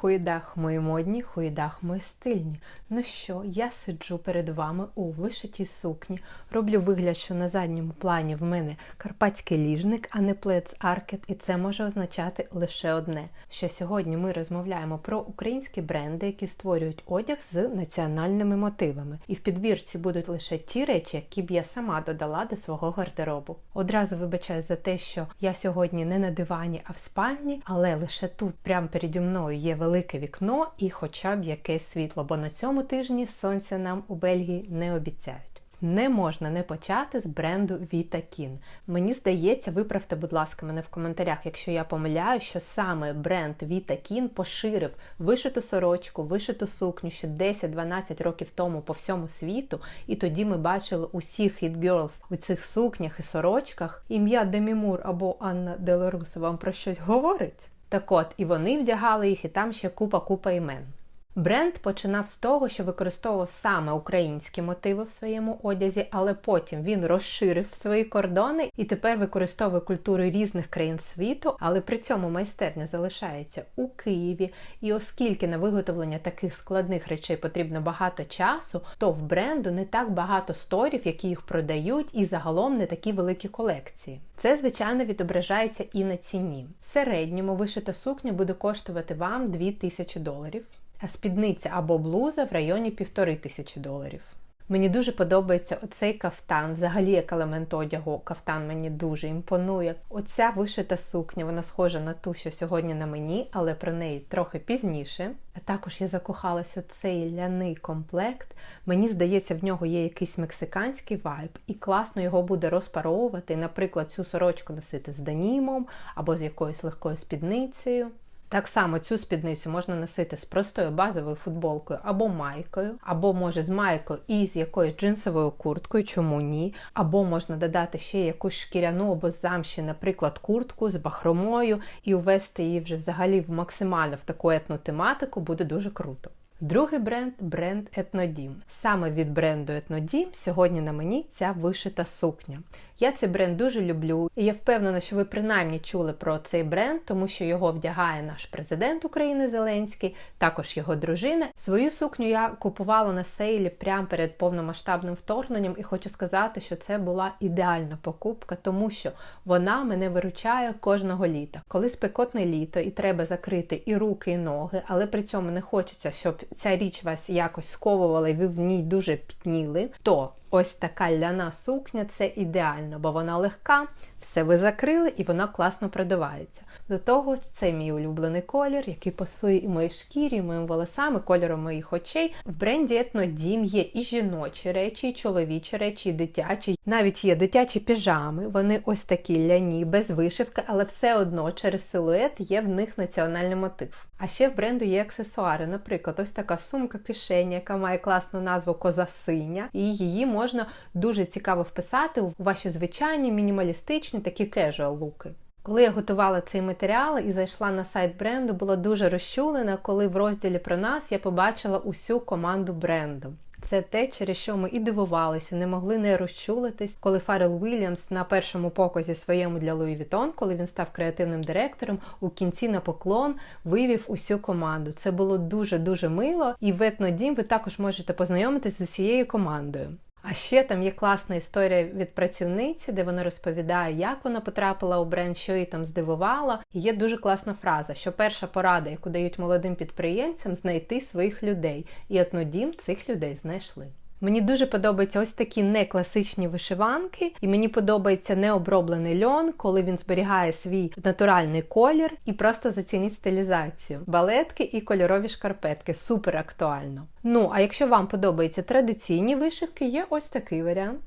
Хуїдах мої модні, хуїдах мої стильні. Ну що, я сиджу перед вами у вишитій сукні, роблю вигляд, що на задньому плані в мене карпатський ліжник, а не плец аркет, і це може означати лише одне: що сьогодні ми розмовляємо про українські бренди, які створюють одяг з національними мотивами. І в підбірці будуть лише ті речі, які б я сама додала до свого гардеробу. Одразу вибачаю за те, що я сьогодні не на дивані, а в спальні, але лише тут, прямо переді мною, є велике вікно і хоча б якесь світло, бо на цьому тижні сонця нам у Бельгії не обіцяють. Не можна не почати з бренду Kin. Мені здається, виправте, будь ласка, мене в коментарях, якщо я помиляю, що саме бренд Kin поширив вишиту сорочку, вишиту сукню ще 10-12 років тому по всьому світу, і тоді ми бачили усіх Hit Girls у цих сукнях і сорочках. Ім'я Демі Мур або Анна Делоруса вам про щось говорить? Так от, і вони вдягали їх, і там ще купа-купа імен. Бренд починав з того, що використовував саме українські мотиви в своєму одязі, але потім він розширив свої кордони і тепер використовує культури різних країн світу, але при цьому майстерня залишається у Києві. І оскільки на виготовлення таких складних речей потрібно багато часу, то в бренду не так багато сторів, які їх продають, і загалом не такі великі колекції. Це, звичайно, відображається і на ціні. В середньому вишита сукня буде коштувати вам 2000 доларів спідниця або блуза в районі півтори тисячі доларів. Мені дуже подобається оцей кафтан, взагалі як елемент одягу. Кафтан мені дуже імпонує. Оця вишита сукня, вона схожа на ту, що сьогодні на мені, але про неї трохи пізніше. А також я закохалась у цей ляний комплект. Мені здається, в нього є якийсь мексиканський вайб, і класно його буде розпаровувати, наприклад, цю сорочку носити з денімом або з якоюсь легкою спідницею. Так само цю спідницю можна носити з простою базовою футболкою або майкою, або може з майкою і з якоюсь джинсовою курткою, чому ні. Або можна додати ще якусь шкіряну або замші, наприклад, куртку з бахромою, і увести її вже взагалі в максимально в таку етну тематику буде дуже круто. Другий бренд бренд Етнодім. Саме від бренду Етнодім сьогодні на мені ця вишита сукня. Я цей бренд дуже люблю, і я впевнена, що ви принаймні чули про цей бренд, тому що його вдягає наш президент України Зеленський, також його дружина. Свою сукню я купувала на сейлі прямо перед повномасштабним вторгненням, і хочу сказати, що це була ідеальна покупка, тому що вона мене виручає кожного літа. Коли спекотне літо і треба закрити і руки, і ноги, але при цьому не хочеться, щоб ця річ вас якось сковувала, і ви в ній дуже пітніли, то Ось така ляна сукня це ідеально, бо вона легка, все ви закрили і вона класно продувається. До того це мій улюблений колір, який пасує і моїй шкірі, і моїм волосам, і кольором моїх очей. В бренді Етнодім є і жіночі речі, і чоловічі речі, і дитячі. Навіть є дитячі піжами. Вони ось такі ляні, без вишивки, але все одно через силует є в них національний мотив. А ще в бренду є аксесуари. Наприклад, ось така сумка кишеня, яка має класну назву Коза синя, і її можна дуже цікаво вписати у ваші звичайні мінімалістичні такі кежуал луки. Коли я готувала цей матеріал і зайшла на сайт бренду, була дуже розчулена, коли в розділі про нас я побачила усю команду бренду. Це те, через що ми і дивувалися, не могли не розчулитись, коли Фарел Уільямс на першому показі своєму для Луї Вітон, коли він став креативним директором, у кінці на поклон вивів усю команду. Це було дуже дуже мило, і в Етнодім ви також можете познайомитись з усією командою. А ще там є класна історія від працівниці, де вона розповідає, як вона потрапила у бренд, що її там здивувало. І є дуже класна фраза, що перша порада, яку дають молодим підприємцям, знайти своїх людей. І однодім цих людей знайшли. Мені дуже подобаються ось такі не класичні вишиванки, і мені подобається необроблений льон, коли він зберігає свій натуральний колір і просто зацініть стилізацію. Балетки і кольорові шкарпетки супер актуально. Ну, а якщо вам подобаються традиційні вишивки, є ось такий варіант.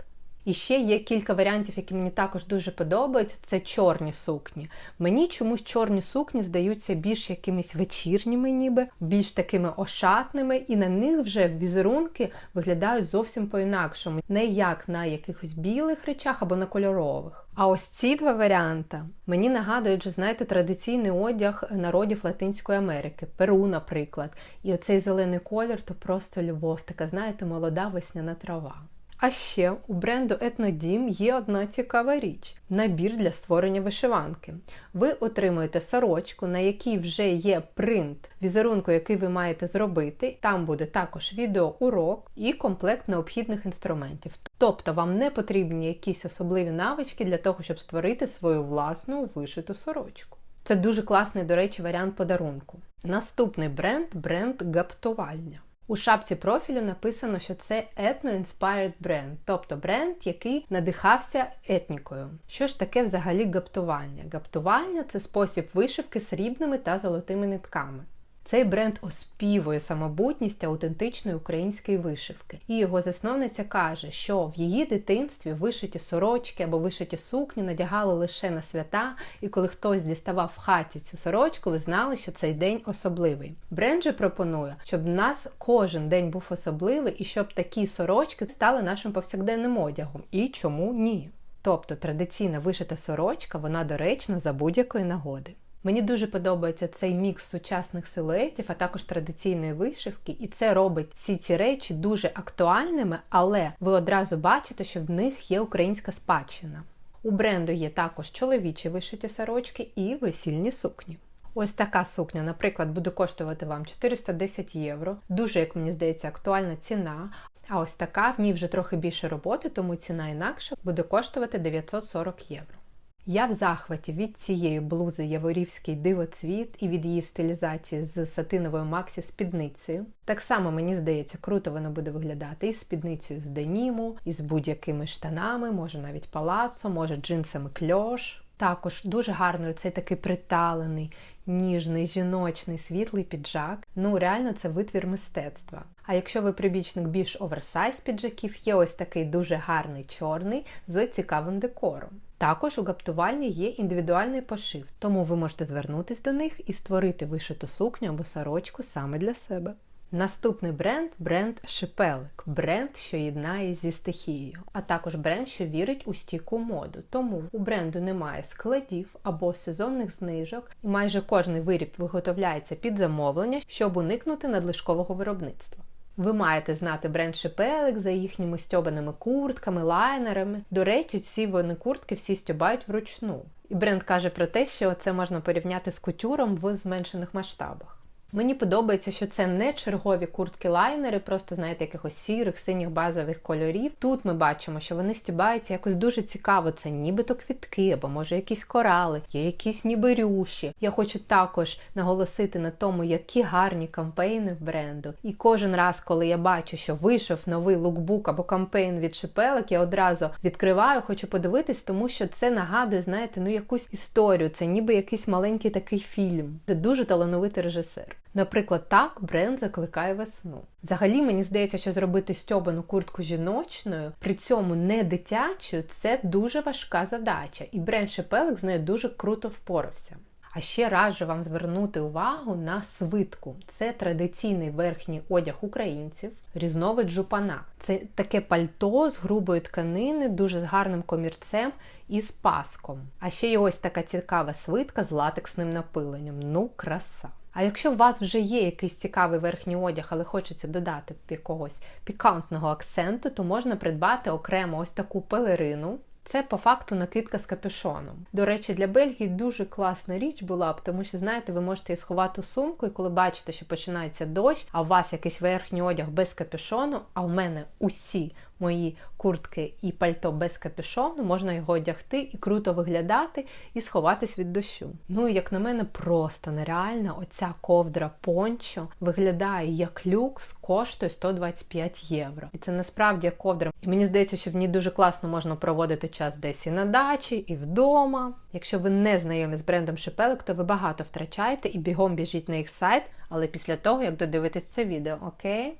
І ще є кілька варіантів, які мені також дуже подобаються. Це чорні сукні. Мені чомусь чорні сукні здаються більш якимись вечірніми, ніби, більш такими ошатними, і на них вже візерунки виглядають зовсім по-інакшому, не як на якихось білих речах або на кольорових. А ось ці два варіанти мені нагадують, що знаєте, традиційний одяг народів Латинської Америки, Перу, наприклад. І оцей зелений колір то просто любов, така, знаєте, молода весняна трава. А ще у бренду Етнодім є одна цікава річ набір для створення вишиванки. Ви отримуєте сорочку, на якій вже є принт візерунку, який ви маєте зробити. Там буде також відеоурок і комплект необхідних інструментів. Тобто вам не потрібні якісь особливі навички для того, щоб створити свою власну вишиту сорочку. Це дуже класний, до речі, варіант подарунку. Наступний бренд бренд гаптувальня. У шапці профілю написано, що це етно-inspired бренд, тобто бренд, який надихався етнікою. Що ж таке взагалі гаптування? Гаптування це спосіб вишивки срібними та золотими нитками. Цей бренд оспівує самобутність аутентичної української вишивки, і його засновниця каже, що в її дитинстві вишиті сорочки або вишиті сукні надягали лише на свята, і коли хтось діставав в хаті цю сорочку, ви знали, що цей день особливий. Бренд же пропонує, щоб в нас кожен день був особливий і щоб такі сорочки стали нашим повсякденним одягом. І чому ні? Тобто традиційна вишита сорочка, вона доречна за будь-якої нагоди. Мені дуже подобається цей мікс сучасних силуетів, а також традиційної вишивки, і це робить всі ці речі дуже актуальними, але ви одразу бачите, що в них є українська спадщина. У бренду є також чоловічі вишиті сорочки і весільні сукні. Ось така сукня, наприклад, буде коштувати вам 410 євро. Дуже, як мені здається, актуальна ціна. А ось така в ній вже трохи більше роботи, тому ціна інакша буде коштувати 940 євро. Я в захваті від цієї блузи Яворівський дивоцвіт і від її стилізації з сатиновою Максі спідницею. Так само мені здається, круто вона буде виглядати і спідницею з деніму, з будь-якими штанами, може навіть палацо, може джинсами кльош. Також дуже гарно цей такий приталений, ніжний, жіночний, світлий піджак. Ну, реально, це витвір мистецтва. А якщо ви прибічник більш оверсайз піджаків, є ось такий дуже гарний чорний з цікавим декором. Також у гаптувальні є індивідуальний пошив, тому ви можете звернутися до них і створити вишиту сукню або сорочку саме для себе. Наступний бренд бренд Шипелик, бренд, що єднає зі стихією, а також бренд, що вірить у стійку моду. Тому у бренду немає складів або сезонних знижок, і майже кожний виріб виготовляється під замовлення, щоб уникнути надлишкового виробництва. Ви маєте знати бренд Шепелик за їхніми стьобаними куртками, лайнерами. До речі, ці вони куртки всі стьобають вручну. І бренд каже про те, що це можна порівняти з кутюром в зменшених масштабах. Мені подобається, що це не чергові куртки-лайнери, просто знаєте, якихось сірих, синіх базових кольорів. Тут ми бачимо, що вони стібаються якось дуже цікаво. Це нібито квітки, або може якісь корали, є якісь ніби рюші. Я хочу також наголосити на тому, які гарні кампейни в бренду. І кожен раз, коли я бачу, що вийшов новий лукбук або кампейн від шипелик, я одразу відкриваю, хочу подивитись, тому що це нагадує, знаєте, ну якусь історію. Це ніби якийсь маленький такий фільм. Це дуже талановитий режисер. Наприклад, так бренд закликає весну. Взагалі, мені здається, що зробити стьобану куртку жіночною, при цьому не дитячою, це дуже важка задача, і бренд Шепелик з нею дуже круто впорався. А ще раджу вам звернути увагу на свитку. Це традиційний верхній одяг українців, різновид жупана. Це таке пальто з грубої тканини, дуже з гарним комірцем і з паском. А ще є ось така цікава свитка з латексним напиленням. Ну, краса. А якщо у вас вже є якийсь цікавий верхній одяг, але хочеться додати якогось пікантного акценту, то можна придбати окремо ось таку пелерину. Це по факту накидка з капюшоном. До речі, для Бельгії дуже класна річ була б, тому що, знаєте, ви можете її сховати сумку, і коли бачите, що починається дощ, а у вас якийсь верхній одяг без капюшону, а у мене усі мої куртки і пальто без капюшону, можна його одягти і круто виглядати і сховатись від дощу. Ну і як на мене, просто нереально оця ковдра пончо виглядає як люкс, коштує 125 євро. І це насправді ковдра. І мені здається, що в ній дуже класно можна проводити час десь і на дачі, і вдома. Якщо ви не знайомі з брендом Шепелик, то ви багато втрачаєте і бігом біжіть на їх сайт, але після того, як додивитесь це відео, окей?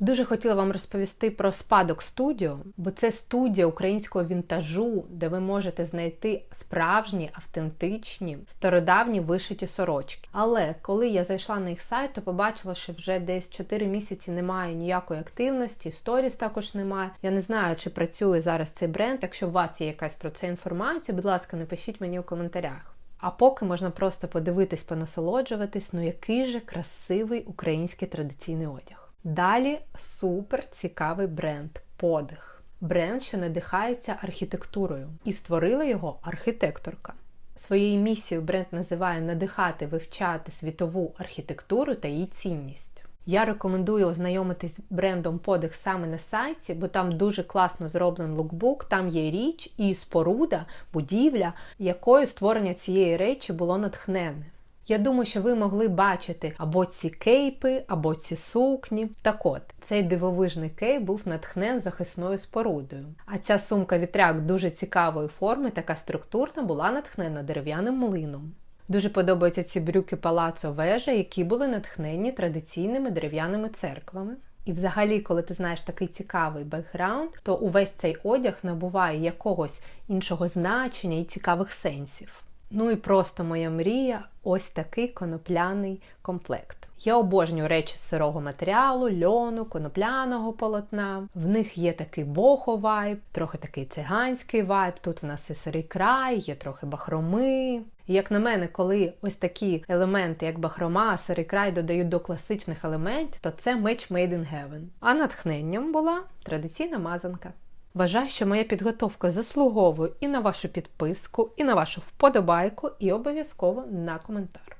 Дуже хотіла вам розповісти про спадок студіо, бо це студія українського вінтажу, де ви можете знайти справжні, автентичні, стародавні вишиті сорочки. Але коли я зайшла на їх сайт, то побачила, що вже десь 4 місяці немає ніякої активності, сторіс також немає. Я не знаю, чи працює зараз цей бренд. Якщо у вас є якась про це інформація, будь ласка, напишіть мені у коментарях. А поки можна просто подивитись, понасолоджуватись, ну який же красивий український традиційний одяг. Далі супер цікавий бренд подих. бренд, що надихається архітектурою, і створила його архітекторка. Своєю місією бренд називає надихати, вивчати світову архітектуру та її цінність. Я рекомендую ознайомитись з брендом подих саме на сайті, бо там дуже класно зроблений лукбук, там є річ і споруда, будівля, якою створення цієї речі було натхнене. Я думаю, що ви могли бачити або ці кейпи, або ці сукні. Так от, цей дивовижний кейп був натхнен захисною спорудою. А ця сумка вітряк дуже цікавої форми, така структурна, була натхнена дерев'яним млином. Дуже подобаються ці брюки палацо вежа, які були натхнені традиційними дерев'яними церквами. І взагалі, коли ти знаєш такий цікавий бекграунд, то увесь цей одяг набуває якогось іншого значення і цікавих сенсів. Ну і просто моя мрія ось такий конопляний комплект. Я обожнюю речі з сирого матеріалу, льону, конопляного полотна. В них є такий бохо-вайб, трохи такий циганський вайб. Тут в нас і сирий край, є трохи бахроми. Як на мене, коли ось такі елементи, як бахрома, сирий край додають до класичних елементів, то це match made in heaven. А натхненням була традиційна мазанка. Вважаю, що моя підготовка заслуговує і на вашу підписку, і на вашу вподобайку, і обов'язково на коментар.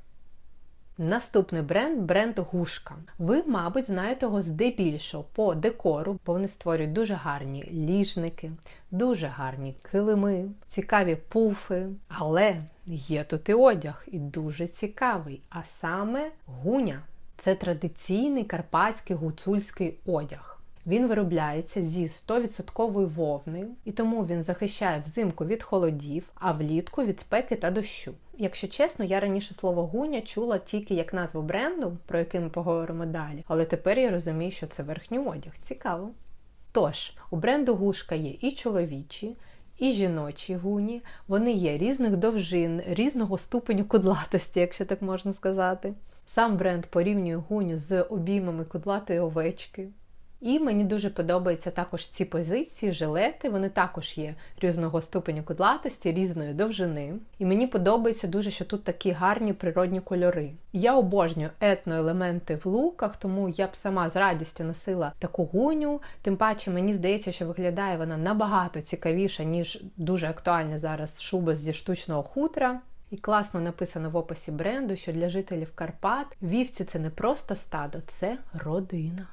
Наступний бренд бренд Гушка. Ви, мабуть, знаєте його здебільшого по декору, бо вони створюють дуже гарні ліжники, дуже гарні килими, цікаві пуфи. Але є тут і одяг, і дуже цікавий. А саме гуня це традиційний карпатський гуцульський одяг. Він виробляється зі 100% вовни, і тому він захищає взимку від холодів, а влітку від спеки та дощу. Якщо чесно, я раніше слово гуня чула тільки як назву бренду, про який ми поговоримо далі, але тепер я розумію, що це верхній одяг. Цікаво. Тож, у бренду гушка є і чоловічі, і жіночі гуні, вони є різних довжин, різного ступеню кудлатості, якщо так можна сказати. Сам бренд порівнює гуню з обіймами кудлатої овечки. І мені дуже подобаються також ці позиції, жилети. Вони також є різного ступеню кудлатості, різної довжини. І мені подобається дуже, що тут такі гарні природні кольори. Я обожнюю етноелементи в луках, тому я б сама з радістю носила таку гуню. Тим паче, мені здається, що виглядає вона набагато цікавіша, ніж дуже актуальна зараз шуба зі штучного хутра. І класно написано в описі бренду, що для жителів Карпат вівці це не просто стадо, це родина.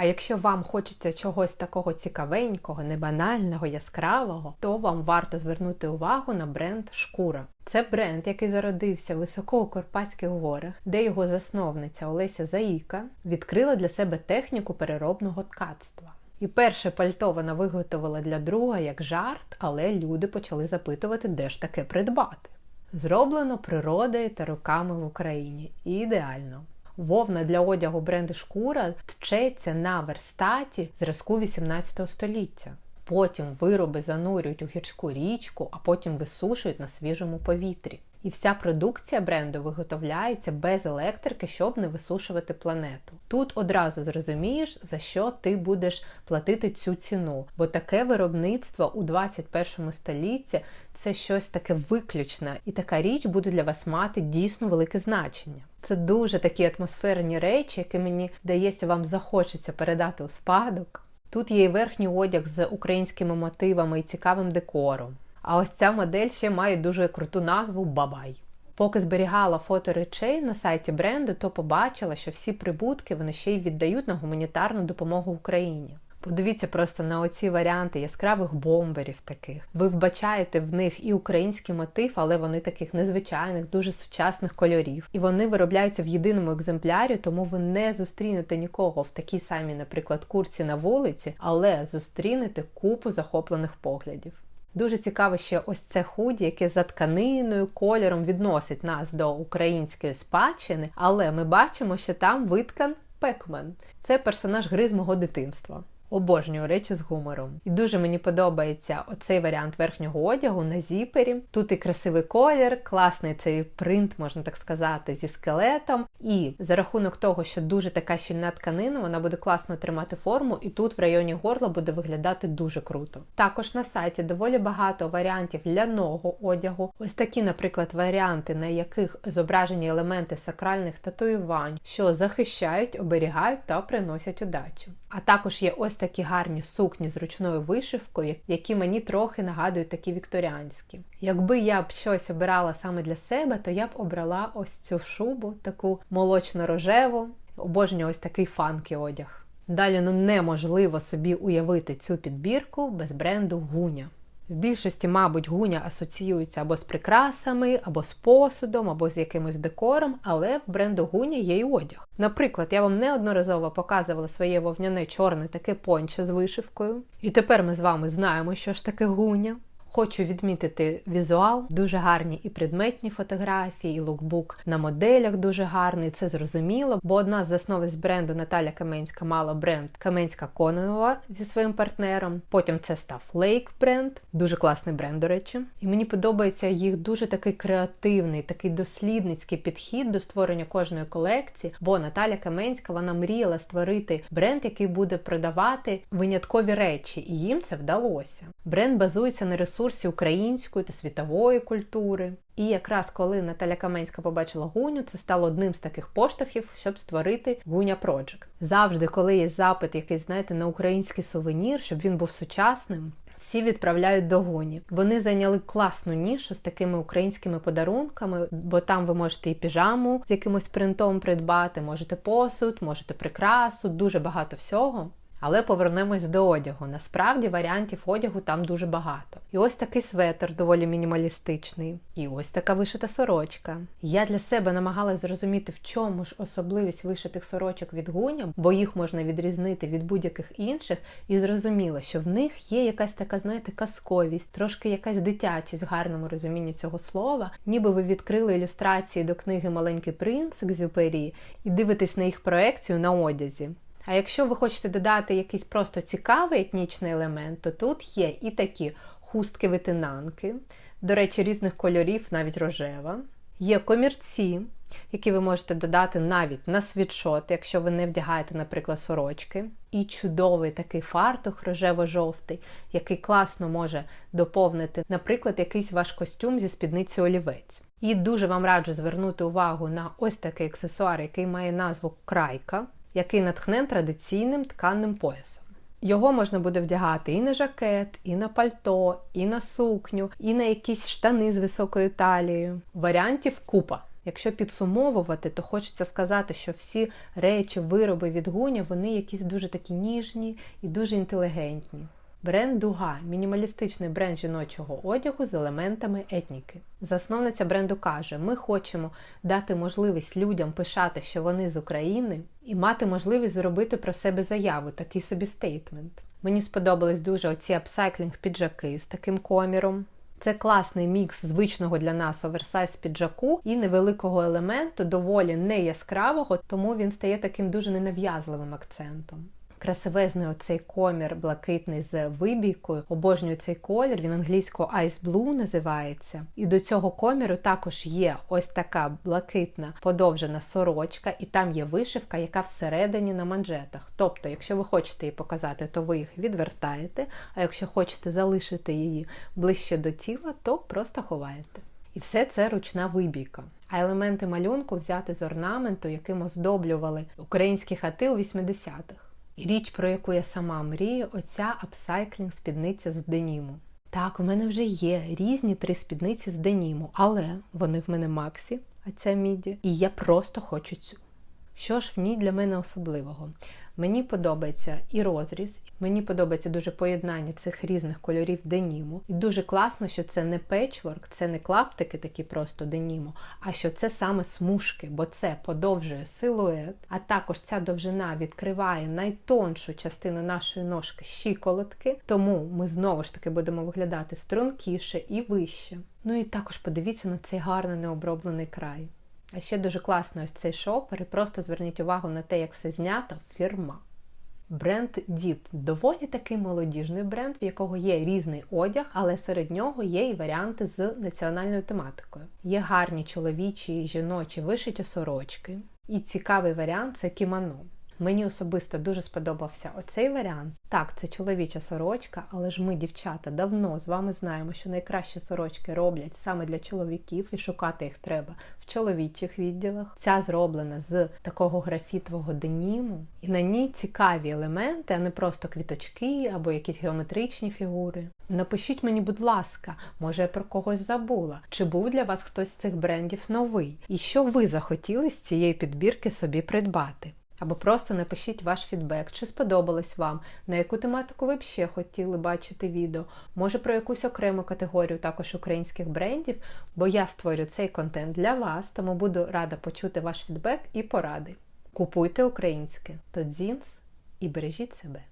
А якщо вам хочеться чогось такого цікавенького, небанального, яскравого, то вам варто звернути увагу на бренд Шкура. Це бренд, який зародився високо у Карпатських горах, де його засновниця Олеся Заїка відкрила для себе техніку переробного ткацтва. І перше пальто вона виготовила для друга як жарт, але люди почали запитувати, де ж таке придбати. Зроблено природою та руками в Україні. І Ідеально. Вовна для одягу бренду шкура тчеться на верстаті зразку 18 століття. Потім вироби занурюють у гірську річку, а потім висушують на свіжому повітрі. І вся продукція бренду виготовляється без електрики, щоб не висушувати планету. Тут одразу зрозумієш, за що ти будеш платити цю ціну, бо таке виробництво у 21 столітті це щось таке виключне, і така річ буде для вас мати дійсно велике значення. Це дуже такі атмосферні речі, які мені здається, вам захочеться передати у спадок. Тут є і верхній одяг з українськими мотивами і цікавим декором. А ось ця модель ще має дуже круту назву Бабай. Поки зберігала фото речей на сайті бренду, то побачила, що всі прибутки вони ще й віддають на гуманітарну допомогу Україні. Подивіться просто на оці варіанти яскравих бомберів таких. Ви вбачаєте в них і український мотив, але вони таких незвичайних, дуже сучасних кольорів. І вони виробляються в єдиному екземплярі, тому ви не зустрінете нікого в такій самій, наприклад, курці на вулиці, але зустрінете купу захоплених поглядів. Дуже цікаво ще ось це худі, яке за тканиною, кольором відносить нас до української спадщини, але ми бачимо, що там виткан Пекмен. Це персонаж гри з мого дитинства. Обожнюю речі з гумором. І дуже мені подобається оцей варіант верхнього одягу на зіпері. Тут і красивий колір, класний цей принт, можна так сказати, зі скелетом. І за рахунок того, що дуже така щільна тканина, вона буде класно тримати форму, і тут в районі горла буде виглядати дуже круто. Також на сайті доволі багато варіантів ляного одягу. Ось такі, наприклад, варіанти, на яких зображені елементи сакральних татуювань, що захищають, оберігають та приносять удачу. А також є ось такі гарні сукні з ручною вишивкою, які мені трохи нагадують такі вікторіанські. Якби я б щось обирала саме для себе, то я б обрала ось цю шубу, таку молочно-рожеву. Обожнюю ось такий фанкі одяг. Далі ну неможливо собі уявити цю підбірку без бренду Гуня. В більшості, мабуть, гуня асоціюється або з прикрасами, або з посудом, або з якимось декором, але в бренду гуня є й одяг. Наприклад, я вам неодноразово показувала своє вовняне чорне таке понче з вишивкою. І тепер ми з вами знаємо, що ж таке гуня. Хочу відмітити візуал, дуже гарні і предметні фотографії, і лукбук на моделях дуже гарний. Це зрозуміло, бо одна з засновниць бренду Наталя Каменська мала бренд Каменська Кононова зі своїм партнером. Потім це став Lake бренд, дуже класний бренд, до речі. І мені подобається їх дуже такий креативний, такий дослідницький підхід до створення кожної колекції. Бо Наталя Каменська вона мріяла створити бренд, який буде продавати виняткові речі, і їм це вдалося. Бренд базується на ресурсах ресурсі української та світової культури. І якраз коли Наталя Каменська побачила гуню, це стало одним з таких поштовхів, щоб створити Гуня Project. Завжди, коли є запит, якийсь, знаєте, на український сувенір, щоб він був сучасним. Всі відправляють до гоні. Вони зайняли класну нішу з такими українськими подарунками, бо там ви можете і піжаму з якимось принтом придбати, можете посуд, можете прикрасу, дуже багато всього. Але повернемось до одягу. Насправді варіантів одягу там дуже багато. І ось такий светр доволі мінімалістичний, і ось така вишита сорочка. Я для себе намагалась зрозуміти, в чому ж особливість вишитих сорочок від гуня, бо їх можна відрізнити від будь-яких інших, і зрозуміла, що в них є якась така, знаєте, казковість, трошки якась дитячість в гарному розумінні цього слова, ніби ви відкрили ілюстрації до книги Маленький принц Екзюпері і дивитесь на їх проекцію на одязі. А якщо ви хочете додати якийсь просто цікавий етнічний елемент, то тут є і такі хустки-витинанки, до речі, різних кольорів, навіть рожева. Є комірці, які ви можете додати навіть на світшот, якщо ви не вдягаєте, наприклад, сорочки. І чудовий такий фартух рожево-жовтий, який класно може доповнити, наприклад, якийсь ваш костюм зі спідницею олівець. І дуже вам раджу звернути увагу на ось такий аксесуар, який має назву крайка який натхнен традиційним тканним поясом. Його можна буде вдягати і на жакет, і на пальто, і на сукню, і на якісь штани з високою талією. Варіантів купа. Якщо підсумовувати, то хочеться сказати, що всі речі, вироби від гуня, вони якісь дуже такі ніжні і дуже інтелігентні. Бренд Дуга мінімалістичний бренд жіночого одягу з елементами етніки. Засновниця бренду каже: ми хочемо дати можливість людям пишати, що вони з України, і мати можливість зробити про себе заяву, такий собі стейтмент. Мені сподобались дуже оці апсайклінг піджаки з таким коміром. Це класний мікс звичного для нас оверсайз піджаку і невеликого елементу, доволі не яскравого, тому він стає таким дуже ненав'язливим акцентом красивезний оцей комір блакитний з вибійкою. Обожнюю цей колір, він англійською Ice Blue називається. І до цього коміру також є ось така блакитна подовжена сорочка, і там є вишивка, яка всередині на манжетах. Тобто, якщо ви хочете її показати, то ви їх відвертаєте, а якщо хочете залишити її ближче до тіла, то просто ховаєте. І все це ручна вибійка. А елементи малюнку взяти з орнаменту, яким оздоблювали українські хати у 80-х. Річ, про яку я сама мрію, оця апсайклінг спідниця з деніму. Так, у мене вже є різні три спідниці з деніму, але вони в мене Максі, а ця міді, і я просто хочу цю. Що ж в ній для мене особливого? Мені подобається і розріз, мені подобається дуже поєднання цих різних кольорів деніму. І дуже класно, що це не печворк, це не клаптики такі просто деніму, а що це саме смужки, бо це подовжує силует, а також ця довжина відкриває найтоншу частину нашої ножки щиколотки, тому ми знову ж таки будемо виглядати стрункіше і вище. Ну і також подивіться на цей гарний необроблений край. А ще дуже класно ось цей шопер, і просто зверніть увагу на те, як все знято фірма. Бренд Діп доволі такий молодіжний бренд, в якого є різний одяг, але серед нього є і варіанти з національною тематикою. Є гарні чоловічі жіночі вишиті сорочки. І цікавий варіант це кімоно. Мені особисто дуже сподобався оцей варіант. Так, це чоловіча сорочка, але ж ми, дівчата, давно з вами знаємо, що найкращі сорочки роблять саме для чоловіків, і шукати їх треба в чоловічих відділах. Ця зроблена з такого графітового деніму, і на ній цікаві елементи, а не просто квіточки або якісь геометричні фігури. Напишіть мені, будь ласка, може я про когось забула, чи був для вас хтось з цих брендів новий, і що ви захотіли з цієї підбірки собі придбати. Або просто напишіть ваш фідбек, чи сподобалось вам, на яку тематику ви б ще хотіли бачити відео, може про якусь окрему категорію також українських брендів, бо я створю цей контент для вас, тому буду рада почути ваш фідбек і поради. Купуйте українське, то дзінс і бережіть себе.